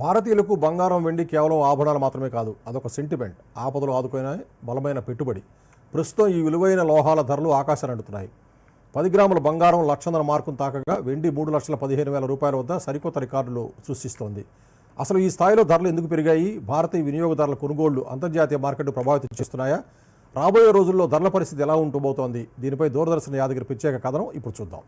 భారతీయులకు బంగారం వెండి కేవలం ఆభరణాలు మాత్రమే కాదు అదొక సెంటిమెంట్ ఆపదలు ఆదుకునే బలమైన పెట్టుబడి. ప్రస్తుతం ఈ విలువైన లోహాల ధరలు ఆకాశాన్ని అంటున్నాయి పది గ్రాముల బంగారం లక్షన్నర మార్కును తాకగా వెండి మూడు లక్షల పదిహేను వేల రూపాయల వద్ద సరికొత్త రికార్డులు సృష్టిస్తోంది. అసలు ఈ స్థాయిలో ధరలు ఎందుకు పెరిగాయి? భారతీయ వినియోగదారుల కొనుగోళ్ళు అంతర్జాతీయ మార్కెట్ ప్రభావితం చేస్తున్నాయా? రాబోయే రోజుల్లో ధరల పరిస్థితి ఎలా ఉంటుబోతోంది? దీనిపై దూరదర్శన్ యాదగిరి ప్రత్యేక కథనం ఇప్పుడు చూద్దాం.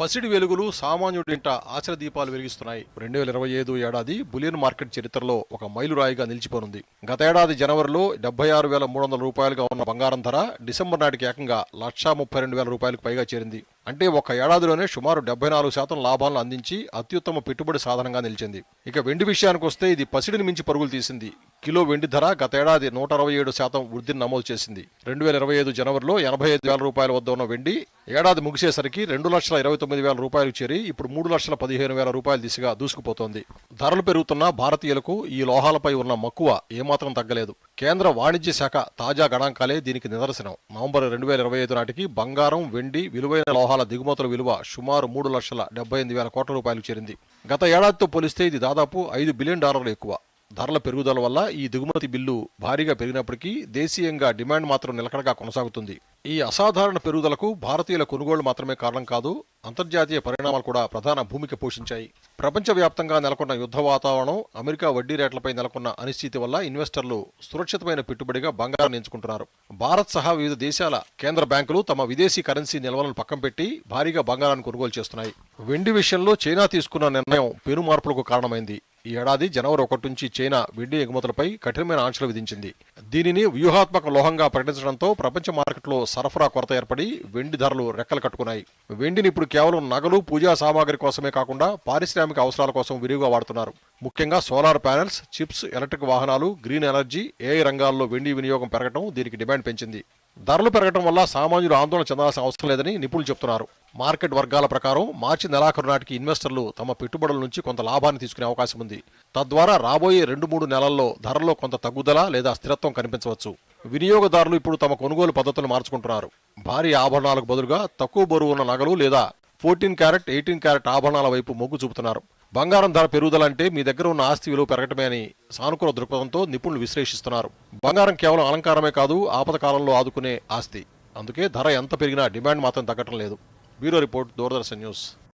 పసిడి వెలుగులు సామాన్యుడింట ఆశ్ర దీపాలు వెలిగిస్తున్నాయి. రెండు వేల ఇరవై ఐదు ఏడాది బులియన్ మార్కెట్ చరిత్రలో ఒక మైలురాయిగా నిలిచిపోనుంది. గత ఏడాది జనవరిలో డెబ్బై ఆరు వేల మూడు వందల రూపాయలుగా ఉన్న బంగారం ధర డిసెంబర్ నాటికి ఏకంగా లక్షా ముప్పై రెండు వేల రూపాయలకు పైగా చేరింది. అంటే ఒక ఏడాదిలోనే సుమారు డెబ్బై నాలుగు శాతం లాభాలను అందించి అత్యుత్తమ పెట్టుబడి సాధనంగా నిలిచింది. ఇక వెండి విషయానికి వస్తే ఇది పసిడిని మించి పరుగులు తీసింది. కిలో వెండి ధర గతేడాది నూట అరవై ఏడు శాతం వృద్ధిని నమోదు చేసింది. రెండు వేల ఇరవై ఐదు జనవరిలో ఎనభై ఐదు వేల రూపాయల వద్ద ఉన్న వెండి ఏడాది ముగిసేసరికి రెండు లక్షల ఇరవై తొమ్మిది వేల రూపాయలు చేరి ఇప్పుడు మూడు లక్షల పదిహేను వేల రూపాయల దిశగా దూసుకుపోతోంది. ధరలు పెరుగుతున్న భారతీయులకు ఈ లోహాలపై ఉన్న మక్కువ ఏమాత్రం తగ్గలేదు. కేంద్ర వాణిజ్య శాఖ తాజా గణాంకాలే దీనికి నిదర్శనం. నవంబర్ రెండు వేల ఇరవై ఐదు నాటికి బంగారం వెండి విలువైన లోహాల దిగుమతుల విలువ సుమారు మూడు లక్షల డెబ్బై ఎనిమిది వేల కోట్ల రూపాయలు చేరింది. గత ఏడాదితో పోలిస్తే ఇది దాదాపు ఐదు బిలియన్ డాలర్లు ఎక్కువ. ధరల పెరుగుదల వల్ల ఈ దిగుమతి బిల్లు భారీగా పెరిగినప్పటికీ దేశీయంగా డిమాండ్ మాత్రం నిలకడగా కొనసాగుతుంది. ఈ అసాధారణ పెరుగుదలకు భారతీయుల కొనుగోళ్ళు మాత్రమే కారణం కాదు అంతర్జాతీయ పరిణామాలు కూడా ప్రధాన భూమిక పోషించాయి. ప్రపంచవ్యాప్తంగా నెలకొన్న యుద్ధ వాతావరణం అమెరికా వడ్డీ రేట్లపై నెలకొన్న అనిశ్చితి వల్ల ఇన్వెస్టర్లు సురక్షితమైన పెట్టుబడిగా బంగారం ఎంచుకుంటున్నారు. భారత్ సహా వివిధ దేశాల కేంద్ర బ్యాంకులు తమ విదేశీ కరెన్సీ నిల్వలను పక్కన పెట్టి భారీగా బంగారాన్ని కొనుగోలు చేస్తున్నాయి. వెండి విషయంలో చైనా తీసుకున్న నిర్ణయం పెను మార్పులకు కారణమైంది. ఈ ఏడాది జనవరి ఒకటి నుంచి చైనా వెండి ఎగుమతులపై కఠినమైన ఆంక్షలు విధించింది. దీనిని వ్యూహాత్మక లోహంగా ప్రకటించడంతో ప్రపంచ మార్కెట్లో సరఫరా కొరత ఏర్పడి వెండి ధరలు రెక్కలు కట్టుకున్నాయి. వెండిని ఇప్పుడు కేవలం నగలు పూజా సామాగ్రి కోసమే కాకుండా పారిశ్రామిక అవసరాల కోసం విరివిగా వాడుతున్నారు. ముఖ్యంగా సోలార్ ప్యానెల్స్ చిప్స్ ఎలక్ట్రిక్ వాహనాలు గ్రీన్ ఎనర్జీ ఏఐ రంగాల్లో వెండి వినియోగం పెరగడం దీనికి డిమాండ్ పెంచింది. ధరలు పెరగడం వల్ల సామాన్యులు ఆందోళన చెందాల్సిన అవసరం లేదని నిపుణులు చెబుతున్నారు మార్కెట్ వర్గాల ప్రకారం మార్చి నెలాఖరు నాటికి ఇన్వెస్టర్లు తమ పెట్టుబడుల నుంచి కొంత లాభాన్ని తీసుకునే అవకాశం ఉంది. తద్వారా రాబోయే రెండు మూడు నెలల్లో ధరల్లో కొంత తగ్గుదల లేదా స్థిరత్వం కనిపించవచ్చు. వినియోగదారులు ఇప్పుడు తమ కొనుగోలు పద్ధతులు మార్చుకుంటున్నారు. భారీ ఆభరణాలకు బదులుగా తక్కువ బరువు ఉన్న నగలు లేదా ఫోర్టీన్ క్యారెట్ ఎయిటీన్ క్యారెట్ ఆభరణాల వైపు మొగ్గు చూపుతున్నారు. బంగారం ధర పెరుగుదల అంటే మీ దగ్గర ఉన్న ఆస్తి విలువ పెరగటమే అని సానుకూల దృక్పథంతో నిపుణులు విశ్లేషిస్తున్నారు. బంగారం కేవలం అలంకారమే కాదు ఆపద కాలంలో ఆదుకునే ఆస్తి. అందుకే ధర ఎంత పెరిగినా డిమాండ్ మాత్రం తగ్గటం లేదు. Bureau report Doordarshan news.